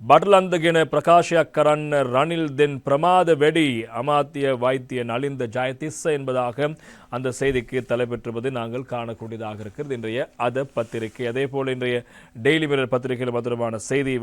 බටලන්දගෙන ප්‍රකාශයක් කරන්න රනිල් දෙන් பிரமாத வெடி அமாத்திய வைத்திய நலிந்த ஜெயதிஸ்ஸ என்பதாக அந்த செய்திக்கு தலைப்பெற்றுவது நாங்கள் காணக்கூடியதாக இருக்கிறது இன்றைய அத பத்திரிகை அதே போல் இன்றைய டெய்லி மிரர் பத்திரிகையில் மதுரமான செய்தி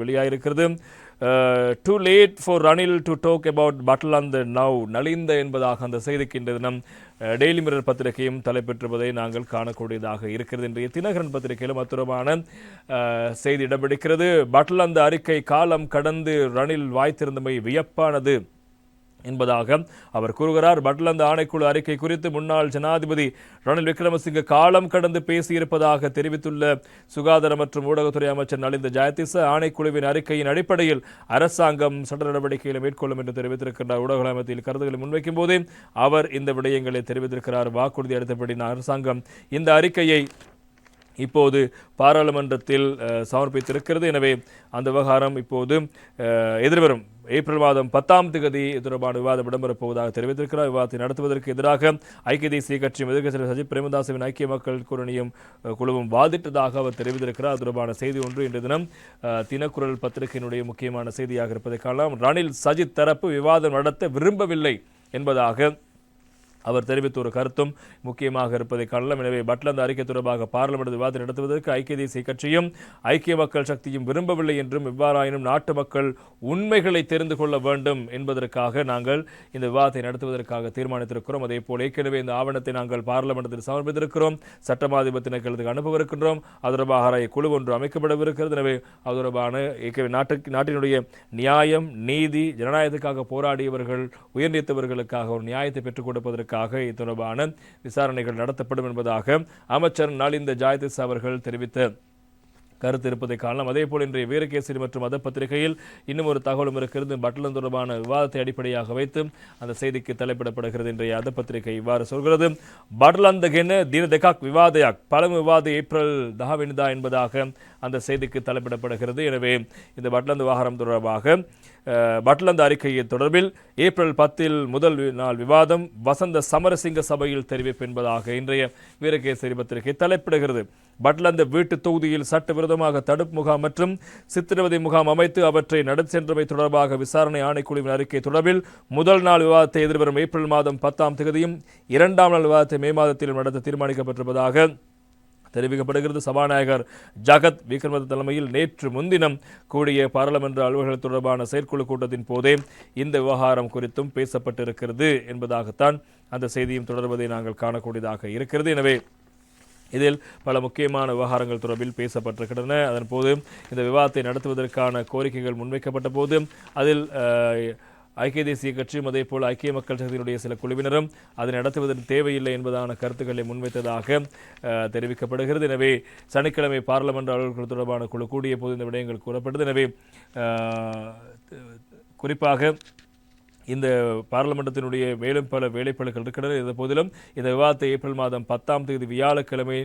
too late for Ranil to talk about Batalanda now Nalinda என்பதாக அந்த செய்திக்கு இன்றைய தினம் uh, டெய்லி மிரர் பத்திரிகையும் தலைப்பெற்றுவதை நாங்கள் காணக்கூடியதாக இருக்கிறது. இன்றைய தினகரன் பத்திரிகையிலும் மதுரமான uh, செய்தி இடம்பிடிக்கிறது பட்டலந்த அறிக்கை காலம் கடந்து ரணில் வாய்த்திருந்தமை வியப்பானது. என்பதாக அவர் கூறுகிறார். பட்லந்த ஆணைக்குழு அறிக்கை குறித்து முன்னாள் ஜனாதிபதி ரணில் விக்ரமசிங்க காலம் கடந்து பேசியிருப்பதாக தெரிவித்துள்ள சுகாதார மற்றும் ஊடகத்துறை அமைச்சர் நலிந்த ஜெயதிச ஆணைக்குழுவின் அறிக்கையின் அடிப்படையில் அரசாங்கம் சட்ட நடவடிக்கைகளை மேற்கொள்ளும் என்று தெரிவித்திருக்கின்றார். ஊடக அமைப்பில் கருத்துக்களை முன்வைக்கும் போதே அவர் இந்த விடயங்களை தெரிவித்திருக்கிறார். வாக்குறுதி அளித்தபடி அரசாங்கம் இந்த அறிக்கையை இப்போது பாராளுமன்றத்தில் சமர்ப்பித்திருக்கிறது. எனவே அந்த விவகாரம் இப்போது எதிர்வரும் ஏப்ரல் மாதம் பத்தாம் தேதி தொடர்பான விவாதம் இடம்பெறப் போவதாக தெரிவித்திருக்கிறார். விவாதத்தை நடத்துவதற்கு எதிராக ஐக்கிய தேசிய கட்சியும் எதிர்க்கட்சி சஜித் பிரேமதாசவின் ஐக்கிய மக்கள் கூட்டணியும் குழுவும் வாதிட்டதாக அவர் தெரிவித்திருக்கிறார். அது தொடர்பான செய்தி ஒன்று இன்று தினம் தினக்குரல் பத்திரிகையினுடைய முக்கியமான செய்தியாக இருப்பதை காணலாம். ரணில் சஜித் தரப்பு விவாதம் நடத்த விரும்பவில்லை என்பதாக அவர் தெரிவித்த ஒரு கருத்தும் முக்கியமாக இருப்பதை காணலாம். எனவே பட்லந்து அறிக்கை தொடர்பாக பார்லிமெண்ட் விவாதம் நடத்துவதற்கு ஐக்கிய தேசிய கட்சியும் ஐக்கிய மக்கள் சக்தியும் விரும்பவில்லை என்றும் இவ்வாறாயினும் நாட்டு மக்கள் உண்மைகளை தெரிந்து கொள்ள வேண்டும் என்பதற்காக நாங்கள் இந்த விவாதத்தை நடத்துவதற்காக தீர்மானித்திருக்கிறோம். அதே போல் ஏற்கனவே இந்த ஆவணத்தை நாங்கள் பார்லமெண்டத்தில் சமர்ப்பித்திருக்கிறோம். சட்டமாதிபத்தினர்களுக்கு அனுப்பவிருக்கின்றோம் அது தொடர்பாக ஆராய குழு ஒன்று அமைக்கப்படவிருக்கிறது. எனவே அது தொடர்பான ஏற்கனவே நாட்டுக்கு நாட்டினுடைய நியாயம் நீதி ஜனநாயகத்துக்காக போராடியவர்கள் உயர்நீத்தவர்களுக்காக ஒரு நியாயத்தை பெற்றுக் கொடுப்பதற்காக இது தொடர்பான விசாரணைகள் நடத்தப்படும் என்பதாக அமைச்சர் நலிந்த ஜாயதிஸ் அவர்கள் தெரிவித்த. கருத்து இருப்பதை காணலாம் அதே போல் இன்றைய வீரகேசரி மற்றும் மத பத்திரிகையில் இன்னும் ஒரு தகவலும் இருக்கிறது. பட்டலம் தொடர்பான விவாதத்தை அடிப்படையாக வைத்து அந்த செய்திக்கு தலைப்பிடப்படுகிறது இன்றைய அத பத்திரிகை. இவ்வாறு சொல்கிறது பட்லந்தகென தீன தெகாக் விவாதயாக் பழம் விவாத ஏப்ரல் தகவெனிதா என்பதாக அந்த செய்திக்கு தலைப்பிடப்படுகிறது. எனவே இந்த பட்லந்து விவகாரம் தொடர்பாக பட்லந்த அறிக்கையை தொடர்பில் ஏப்ரல் பத்தில் முதல் நாள் விவாதம் வசந்த சமரசிங்க சபையில் தெரிவிப்பு என்பதாக இன்றைய வீரகேசரி பத்திரிகை தலைப்பிடுகிறது. பட்லந்த வீட்டு தொகுதியில் சட்டவிரோதமாக தடுப்பு முகாம் மற்றும் சித்திரவதை முகாம் அமைத்து அவற்றை நடத்தி சென்றமை தொடர்பாக விசாரணை ஆணைக்குழுவின் அறிக்கை தொடர்பில் முதல் நாள் விவாதத்தை எதிர்வரும் ஏப்ரல் மாதம் பத்தாம் தேதியும் இரண்டாம் நாள் விவாதத்தை மே மாதத்திலும் நடத்த தீர்மானிக்கப்பட்டிருப்பதாக தெரிவிக்கப்படுகிறது. சபாநாயகர் ஜகத் விக்ரமத தலைமையில் நேற்று முன்தினம் கூடிய பாராளுமன்ற அலுவல்கள் தொடர்பான செயற்குழு கூட்டத்தின் போதே இந்த விவகாரம் குறித்தும் பேசப்பட்டிருக்கிறது என்பதாகத்தான் அந்த செய்தியும் தொடர்வதை நாங்கள் காணக்கூடியதாக இருக்கிறது. எனவே இதில் பல முக்கியமான விவகாரங்கள் தொடர்பில் பேசப்பட்டிருக்கின்றன. அதன்போது இந்த விவாதத்தை நடத்துவதற்கான கோரிக்கைகள் முன்வைக்கப்பட்ட போது அதில் ஐக்கிய தேசிய கட்சியும் அதே போல் ஐக்கிய மக்கள் சக்தியினுடைய சில குழுவினரும் அதை நடத்துவதற்கு தேவையில்லை என்பதான கருத்துக்களை முன்வைத்ததாக தெரிவிக்கப்படுகிறது. எனவே சனிக்கிழமை பாராளுமன்ற அலுவலர்கள் தொடர்பான குழு கூடிய போது இந்த விடயங்கள் கூறப்பட்டது. எனவே குறிப்பாக இந்த பாராளுமன்றத்தினுடைய மேலும் பல வேலைப்பளுக்கள் இருக்கின்றன. இருந்த போதிலும் இந்த விவாதத்தை ஏப்ரல் மாதம் பத்தாம் தேதி வியாழக்கிழமை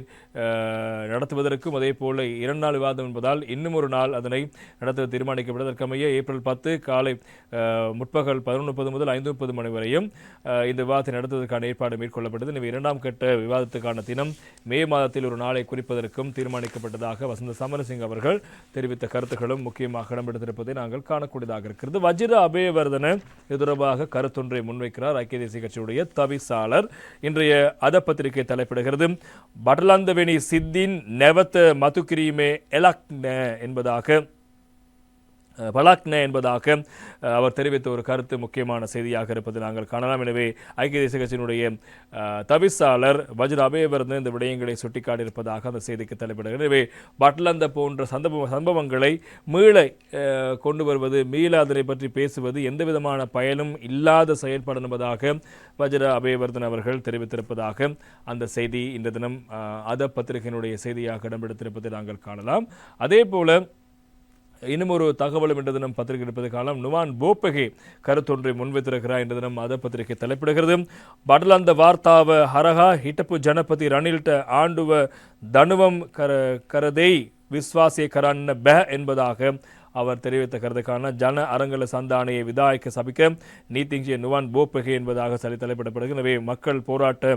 நடத்துவதற்கும் அதே போல இரண்டு நாள் விவாதம் என்பதால் இன்னும் ஒரு நாள் அதனை நடத்த தீர்மானிக்கப்பட்டதற்கமைய ஏப்ரல் பத்து காலை முற்பகல் பதினொன்று முப்பது முதல் ஐந்து முப்பது மணி வரையும் இந்த விவாதத்தை நடத்துவதற்கான ஏற்பாடு மேற்கொள்ளப்பட்டது. எனவே இரண்டாம் கட்ட விவாதத்துக்கான தினம் மே மாதத்தில் ஒரு நாளை குறிப்பதற்கும் தீர்மானிக்கப்பட்டதாக வசந்த சமரசிங் அவர்கள் தெரிவித்த கருத்துக்களும் முக்கியமாக இடம்பெடுத்திருப்பதை நாங்கள் காணக்கூடியதாக இருக்கிறது. வஜிர அபயவர்தன இது தொடர்பாக கருத்தொன்றை முன்வைக்கிறார் ஐக்கிய தேசிய கட்சியுடைய தவிசாளர் இன்றைய அத பத்திரிகை தலைப்பிடுகிறது. படலந்தவெனி சித்தின் நெவத்த மதுக்கிரியுமே எலக்ன என்பதாக பலாக்ன என்பதாக அவர் தெரிவித்த ஒரு கருத்து முக்கியமான செய்தியாக இருப்பது நாங்கள் காணலாம். எனவே ஐக்கிய தேசிய கட்சியினுடைய தவிசாளர் வஜ்ர அபேவர்தன் இந்த விடயங்களை சுட்டிக்காட்டியிருப்பதாக அந்த செய்திக்கு தலைப்பிடுகிறது. எனவே பட்லந்த போன்ற சந்தப சம்பவங்களை மீள கொண்டு வருவது மீள அதனை பற்றி பேசுவது எந்த விதமான பயனும் இல்லாத செயல்பாடு என்பதாக வஜ்ர அபயவர்தன் அவர்கள் தெரிவித்திருப்பதாக அந்த செய்தி இந்த தினம் அத பத்திரிகையினுடைய செய்தியாக இடம்பெடுத்திருப்பதை நாங்கள் காணலாம். அதே போல இன்னும் ஒரு தகவலும் என்ற தினம் பத்திரிகை எடுப்பது காலம். நுவான் போப்பகே கருத்தொன்றை முன்வைத்திருக்கிறார் என்ற தினம் அத பத்திரிகை தலைப்பிடுகிறது. படலந்த வார்த்தாவ ஹரஹா ஹிட்டப்பு ஜனபதி ரணில்ட்ட ஆண்டுவ தனுவம் கர கரதை விஸ்வாசிய கரான் ப என்பதாக அவர் தெரிவித்த கருத்துக்கான ஜன அரங்கல சந்தானையை விதாயக்க சபிக்க நீதிஞ்சிய நுவான் போப்பகை என்பதாக சரி தலைப்பிடப்படுகிறது. எனவே மக்கள் போராட்ட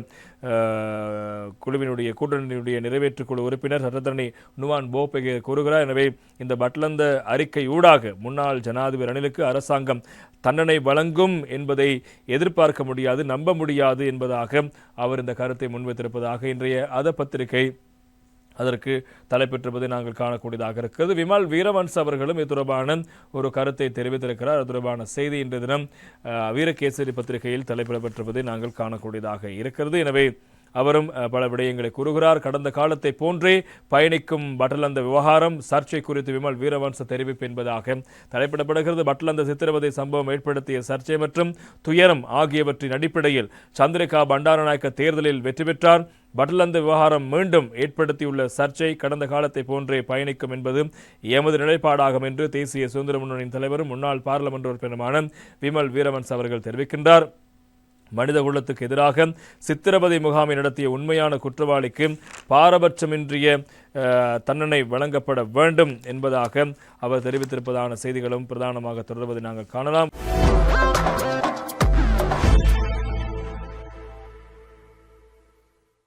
குழுவினுடைய கூட்டணியினுடைய நிறைவேற்றுக் குழு உறுப்பினர் சட்டத்தரணி நுவான் போப்பகை கூறுகிறார். எனவே இந்த பட்லந்த அறிக்கை ஊடாக முன்னாள் ஜனாதிபதி ரணிலுக்கு அரசாங்கம் தண்டனை வழங்கும் என்பதை எதிர்பார்க்க முடியாது நம்ப முடியாது என்பதாக அவர் இந்த கருத்தை முன்வைத்திருப்பதாக இன்றைய அத பத்திரிகை அதற்கு தலைப்பெற்றிருப்பதை நாங்கள் காணக்கூடியதாக இருக்கிறது விமல் வீரவன்ஸ் அவர்களும் இது தொடர்பான ஒரு கருத்தை தெரிவித்திருக்கிறார். அது தொடர்பான செய்தி இன்றைய தினம் வீரகேசரி பத்திரிகையில் தலைப்பிடப்பட்டிருப்பதை நாங்கள் காணக்கூடியதாக இருக்கிறது. எனவே அவரும் பல விடயங்களை கூறுகிறார். கடந்த காலத்தை போன்றே பயணிக்கும் பட்டலந்த விவகாரம் சர்ச்சை குறித்து விமல் வீரவன்ச தெரிவிப்பு என்பதாக தலைப்பிடப்படுகிறது. பட்டலந்த சித்திரவதை சம்பவம் ஏற்படுத்திய சர்ச்சை மற்றும் துயரம் ஆகியவற்றின் அடிப்படையில் சந்திரிகா பண்டாரநாயக்க தேர்தலில் வெற்றி பெற்றார். பட்டலந்த விவகாரம் மீண்டும் ஏற்படுத்தியுள்ள சர்ச்சை கடந்த காலத்தை போன்றே பயணிக்கும் என்பது எமது நிலைப்பாடாகும் என்று தேசிய சுதந்திர முன்னணியின் தலைவரும் முன்னாள் பாராளுமன்ற உறுப்பினருமான விமல் வீரவன்ஸ் அவர்கள் தெரிவிக்கின்றார். மனித குலத்துக்கு எதிராக சித்திரவதை முகாமை நடத்திய உண்மையான குற்றவாளிக்கு பாரபட்சமின்றிய அஹ், தண்டனை வழங்கப்பட வேண்டும் என்பதாக அவர் தெரிவித்திருப்பதான செய்திகளும் பிரதானமாக தொடர்வதை நாங்கள் காணலாம்.